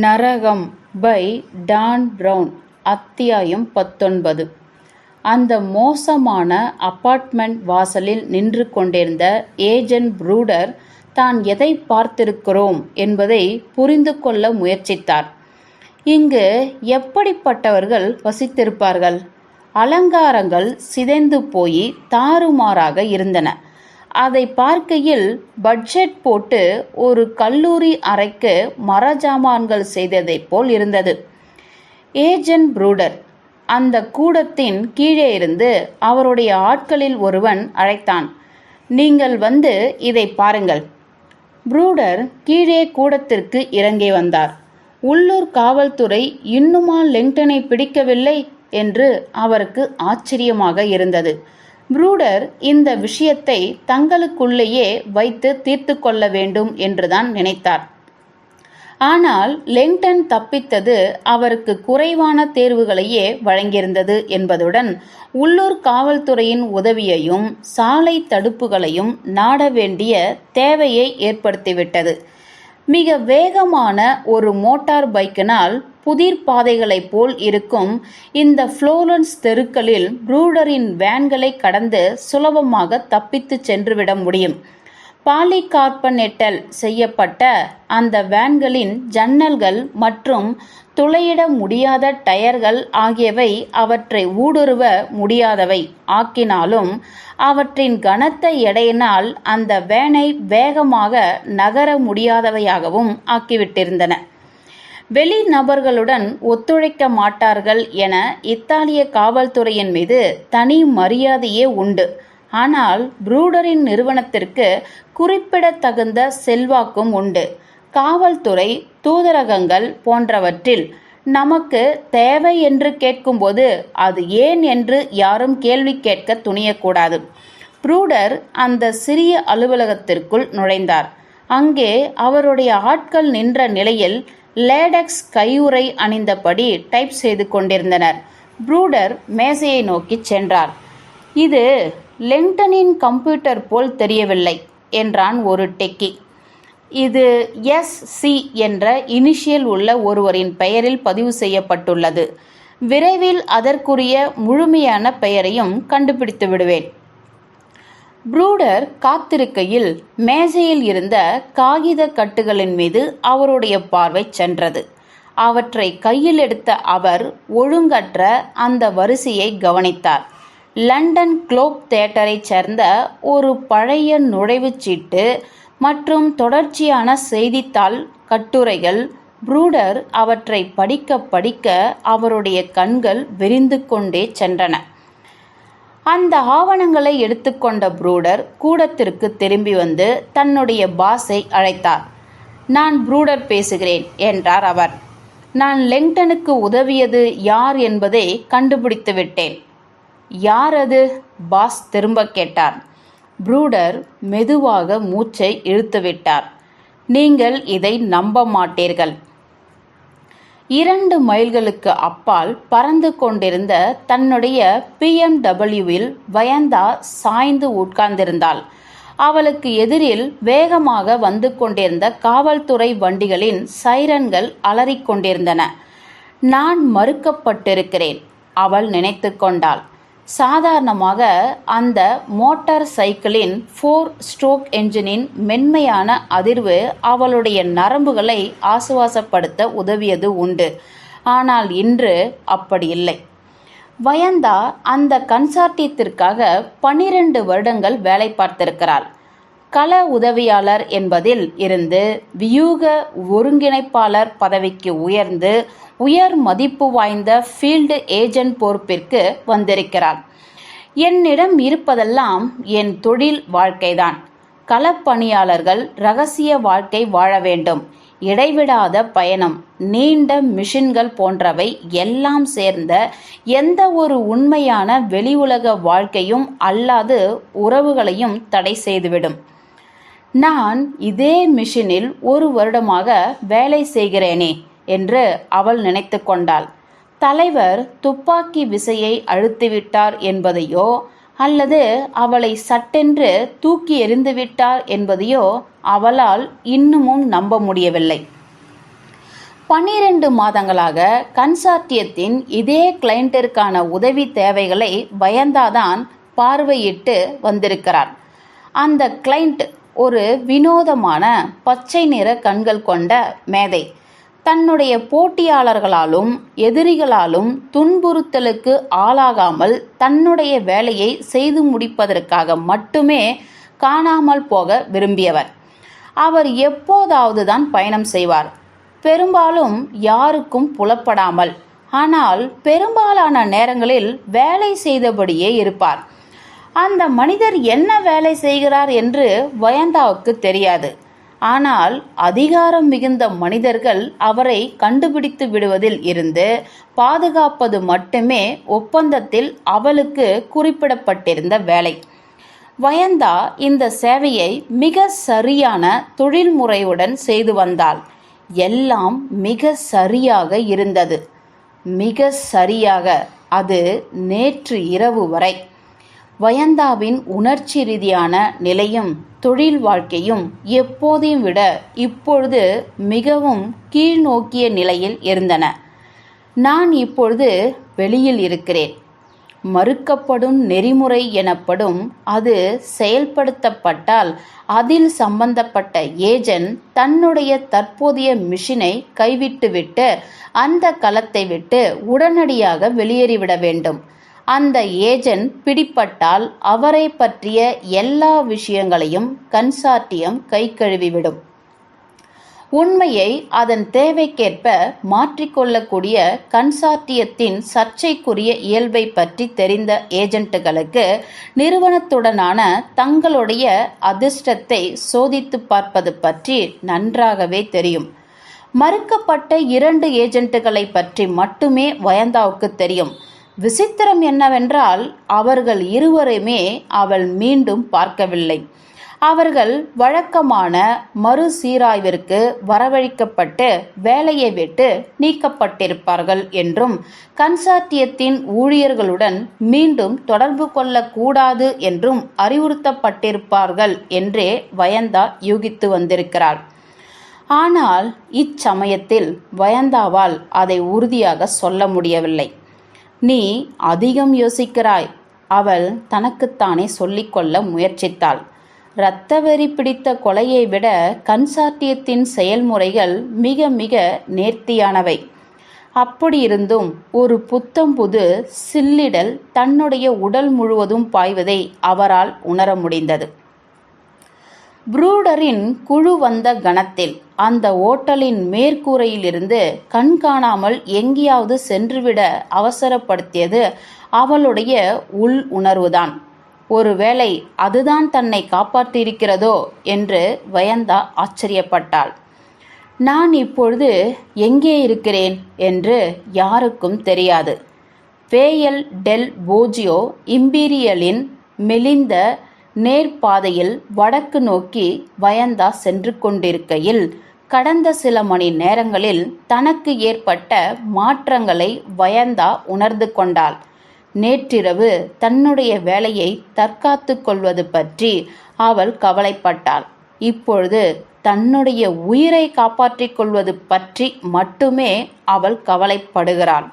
நரகம் by Don brown அத்தியாயம் பத்தொன்பது. அந்த மோசமான அபார்ட்மெண்ட் வாசலில் நின்று கொண்டிருந்த ஏஜென்ட் ப்ரூடர் தான் எதை பார்த்திருக்கிறோம் என்பதை புரிந்து கொள்ள முயற்சித்தார். இங்கு எப்படிப்பட்டவர்கள் வசித்திருப்பார்கள்? அலங்காரங்கள் சிதைந்து போய் தாறுமாறாக இருந்தன. அதை பார்க்கையில் பட்ஜெட் போட்டு ஒரு கல்லூரி அறைக்கு மரஜாமான்கள் செய்ததைப் போல் இருந்தது. ஏஜென்ட் ப்ரூடர் அந்த கூடத்தின் கீழே இருந்து அவருடைய ஆட்களில் ஒருவன் அழைத்தான். நீங்கள் வந்து இதை பாருங்கள். ப்ரூடர் கீழே கூடத்திற்கு இறங்கி வந்தார். உள்ளூர் காவல்துறை இன்னுமா லெங்டனை பிடிக்கவில்லை என்று அவருக்கு ஆச்சரியமாக இருந்தது. ப்ரூடர் இந்த விஷயத்தை தங்களுக்குள்ளேயே வைத்து தீர்த்து கொள்ள வேண்டும் என்றுதான் நினைத்தார். ஆனால் லெங்டன் தப்பித்தது அவருக்கு குறைவான தேர்வுகளையே வழங்கியிருந்தது என்பதுடன் உள்ளூர் காவல்துறையின் உதவியையும் சாலை தடுப்புகளையும் நாட வேண்டிய தேவையை ஏற்படுத்திவிட்டது. மிக வேகமான ஒரு மோட்டார் பைக்கினால் புதிர் பாதைகளைப் போல் இருக்கும் இந்த ஃப்ளோரன்ஸ் தெருக்களில் ப்ரூடரின் வேன்களை கடந்து சுலபமாக தப்பித்து சென்றுவிட முடியும். பாலிகார்பனேட்டல் செய்யப்பட்ட அந்த வேன்களின் ஜன்னல்கள் மற்றும் துளையிட முடியாத டயர்கள் ஆகியவை அவற்றை ஊடுருவ முடியாதவை. ஆக்கினாலும் அவற்றின் கனத்த எடையினால் அந்த வேனை வேகமாக நகர முடியாதவையாகவும் ஆக்கிவிட்டிருந்தன. வெளி நபர்களுடன் ஒத்துழைக்க மாட்டார்கள் என இத்தாலிய காவல்துறையின் மீது தனி மரியாதையே உண்டு. ஆனால் ப்ரூடரின் நிறுவனத்திற்கு குறிப்பிடத்தகுந்த செல்வாக்கும் உண்டு. காவல்துறை தூதரகங்கள் போன்றவற்றில் நமக்கு தேவை என்று கேட்கும்போது அது ஏன் என்று யாரும் கேள்வி கேட்க துணியக்கூடாது. ப்ரூடர் அந்த சிறிய அலுவலகத்திற்குள் நுழைந்தார். அங்கே அவருடைய ஆட்கள் நின்ற நிலையில் லேடக்ஸ் கையுறை அணிந்தபடி டைப் செய்து கொண்டிருந்தனர். ப்ரூடர் மேசையை நோக்கி சென்றார். இது லெங்டனின் கம்ப்யூட்டர் போல் தெரியவில்லை என்றான் ஒரு டெக்கி. இது எஸ் சி என்ற இனிஷியல் உள்ள ஒருவரின் பெயரில் பதிவு செய்யப்பட்டுள்ளது. விரைவில் அதற்குரிய முழுமையான பெயரையும் கண்டுபிடித்து விடுவேன். ப்ரூடர் காத்திருக்கையில் மேஜையில் இருந்த காகித கட்டுகளின் மீது அவருடைய பார்வை சென்றது. அவற்றை கையில் எடுத்த அவர் ஒழுங்கற்ற அந்த வரிசையை கவனித்தார். லண்டன் குளோப் தேட்டரைச் சேர்ந்த ஒரு பழைய நுழைவுச்சீட்டு மற்றும் தொடர்ச்சியான செய்தித்தாள் கட்டுரைகள் ப்ரூடர் அவற்றை படிக்க படிக்க அவருடைய கண்கள் விரிந்து கொண்டே சென்றன. அந்த ஆவணங்களை எடுத்துக்கொண்ட ப்ரூடர் கூடத்திற்கு திரும்பி வந்து தன்னுடைய பாஸை அழைத்தார். நான் ப்ரூடர் பேசுகிறேன் என்றார் அவர். நான் லெங்டனுக்கு உதவியது யார் என்பதை கண்டுபிடித்து விட்டேன். யார் அது பாஸ் திரும்ப கேட்டார். ப்ரூடர் மெதுவாக மூச்சை இழுத்துவிட்டார் நீங்கள் இதை நம்ப மாட்டீர்கள். இரண்டு மைல்களுக்கு அப்பால் பறந்து கொண்டிருந்த தன்னுடைய பிஎம்டபிள்யூவில் வயந்தா சாய்ந்து உட்கார்ந்திருந்தாள். அவளுக்கு எதிரில் வேகமாக வந்து கொண்டிருந்த காவல்துறை வண்டிகளின் சைரன்கள் அலறிக்கொண்டிருந்தன நான் மறுக்கப்பட்டிருக்கிறேன் அவள் நினைத்து கொண்டாள். சாதாரணமாக அந்த மோட்டார் சைக்கிளின் ஃபோர் ஸ்ட்ரோக் என்ஜினின் மென்மையான அதிர்வு அவளுடைய நரம்புகளை ஆசுவாசப்படுத்த உதவியது உண்டு. ஆனால் இன்று அப்படி இல்லை. வயந்தா அந்த கன்சார்ட்டியத்திற்காக பனிரெண்டு வருடங்கள் வேலை பார்த்திருக்கிறாள். கள உதவியாளர் என்பதில் இருந்து வியூக ஒருங்கிணைப்பாளர் பதவிக்கு உயர்ந்து உயர் மதிப்பு வாய்ந்த ஃபீல்டு ஏஜென்ட் பொறுப்பிற்கு வந்திருக்கிறார். என்னிடம் இருப்பதெல்லாம் என் தொழில் வாழ்க்கைதான். களப்பணியாளர்கள் ரகசிய வாழ்க்கை வாழ வேண்டும். இடைவிடாத பயணம் நீண்ட மிஷின்கள் போன்றவை எல்லாம் சேர்ந்த எந்த ஒரு உண்மையான வெளி உலக வாழ்க்கையும் அல்லாது உறவுகளையும் தடை செய்துவிடும். நான் இதே மிஷினில் ஒரு வருடமாக வேலை செய்கிறேனே என்று அவள் நினைத்து கொண்டாள். தலைவர் துப்பாக்கி விசையை அழுத்திவிட்டார் என்பதையோ அல்லது அவளை சட்டென்று தூக்கி எறிந்துவிட்டார் என்பதையோ அவளால் இன்னமும் நம்ப முடியவில்லை. பன்னிரண்டு மாதங்களாக கன்சார்டியத்தின் இதே கிளையண்டிற்கான உதவி தேவைகளை பயந்தாதான் பார்வையிட்டு வந்திருக்கிறார். அந்த கிளைண்ட் ஒரு வினோதமான பச்சை நிற கண்கள் கொண்ட மேதை. தன்னுடைய போட்டியாளர்களாலும் எதிரிகளாலும் துன்புறுத்தலுக்கு ஆளாகாமல் தன்னுடைய வேலையை செய்து முடிப்பதற்காக மட்டுமே காணாமல் போக விரும்பியவர். அவர் எப்போதாவது தான் பயணம் செய்வார். பெரும்பாலும் யாருக்கும் புலப்படாமல் ஆனால் பெரும்பாலான நேரங்களில் வேலை செய்தபடியே இருப்பார். அந்த மனிதர் என்ன வேலை செய்கிறார் என்று வயந்தாவுக்கு தெரியாது. ஆனால் அதிகாரம் மிகுந்த மனிதர்கள் அவரை கண்டுபிடித்து விடுவதில் இருந்து பாதுகாப்பது மட்டுமே ஒப்பந்தத்தில் அவளுக்கு குறிப்பிடப்பட்டிருந்த வேலை. வயந்தா இந்த சேவையை மிக சரியான தொழில்முறையுடன் செய்து வந்தாள். எல்லாம் மிக சரியாக இருந்தது. மிக சரியாக அது நேற்று இரவு வரை. வயந்தாவின் உணர்ச்சி ரீதியான நிலையும் தொழில் வாழ்க்கையும் எப்போதையும் விட இப்பொழுது மிகவும் கீழ்நோக்கிய நிலையில் இருந்தன. நான் இப்பொழுது வெளியில் இருக்கிறேன். மறுக்கப்படும் நெறிமுறை எனப்படும் அது செயல்படுத்தப்பட்டால் அதில் சம்பந்தப்பட்ட ஏஜென்ட் தன்னுடைய தற்போதைய மிஷினை கைவிட்டுவிட்டு அந்த களத்தை விட்டு உடனடியாக வெளியேறிவிட வேண்டும். அந்த ஏஜென்ட் பிடிப்பட்டால் அவரை பற்றிய எல்லா விஷயங்களையும் கன்சார்ட்டியம் கை கழுவிவிடும் உண்மையை அதன் தேவைக்கேற்ப மாற்றிக்கொள்ளக்கூடிய கன்சார்ட்டியத்தின் சர்ச்சைக்குரிய இயல்பை பற்றி தெரிந்த ஏஜென்ட்டுகளுக்கு நிறுவனத்துடனான தங்களுடைய அதிர்ஷ்டத்தை சோதித்து பார்ப்பது பற்றி நன்றாகவே தெரியும். மறுக்கப்பட்ட இரண்டு ஏஜென்ட்டுகளை பற்றி மட்டுமே வயந்தாவுக்கு தெரியும். விசித்திரம் என்னவென்றால் அவர்கள் இருவரையுமே அவள் மீண்டும் பார்க்கவில்லை. அவர்கள் வழக்கமான மறுசீராய்விற்கு வரவழைக்கப்பட்டு வேலையை விட்டு நீக்கப்பட்டிருப்பார்கள் என்றும் கன்சார்ட்டியத்தின் ஊழியர்களுடன் மீண்டும் தொடர்பு கொள்ளக்கூடாது என்றும் அறிவுறுத்தப்பட்டிருப்பார்கள் என்றே வயந்தா யூகித்து வந்திருக்கிறார். ஆனால் இச்சமயத்தில் வயந்தாவால் அதை உறுதியாக சொல்ல முடியவில்லை. நீ அதிகம் யோசிக்கிறாய். அவள் தனக்குத்தானே சொல்லிக்கொள்ள முயற்சித்தாள். இரத்த வெறி பிடித்த கொலையை விட கன்சாட்டியத்தின் செயல்முறைகள் மிக மிக நேர்த்தியானவை. அப்படியிருந்தும் ஒரு புத்தம் புது சில்லிடல் தன்னுடைய உடல் முழுவதும் பாய்வதை அவரால் உணர முடிந்தது. ப்ரூடரின் குழு வந்த கணத்தில் அந்த ஓட்டலின் மேற்கூரையிலிருந்து கண் காணாமல் எங்கேயாவது சென்றுவிட அவசரப்படுத்தியது அவளுடைய உள் உணர்வுதான். ஒருவேளை அதுதான் தன்னை காப்பாற்றியிருக்கிறதோ என்று வயந்தா ஆச்சரியப்பட்டாள். நான் இப்பொழுது எங்கே இருக்கிறேன்? என்று யாருக்கும் தெரியாது. பேயல் டெல் போஜியோ இம்பீரியலின் மெலிந்த நேர்பாதையில் வடக்கு நோக்கி வயந்தா சென்று கொண்டிருக்கையில் கடந்த சில மணி நேரங்களில் தனக்கு ஏற்பட்ட மாற்றங்களை வயந்தா உணர்ந்து கொண்டாள். நேற்றிரவு தன்னுடைய வேலையை தற்காத்து கொள்வது பற்றி அவள் கவலைப்பட்டாள். இப்பொழுது தன்னுடைய உயிரை காப்பாற்றிக் கொள்வது பற்றி மட்டுமே அவள் கவலைப்படுகிறாள்.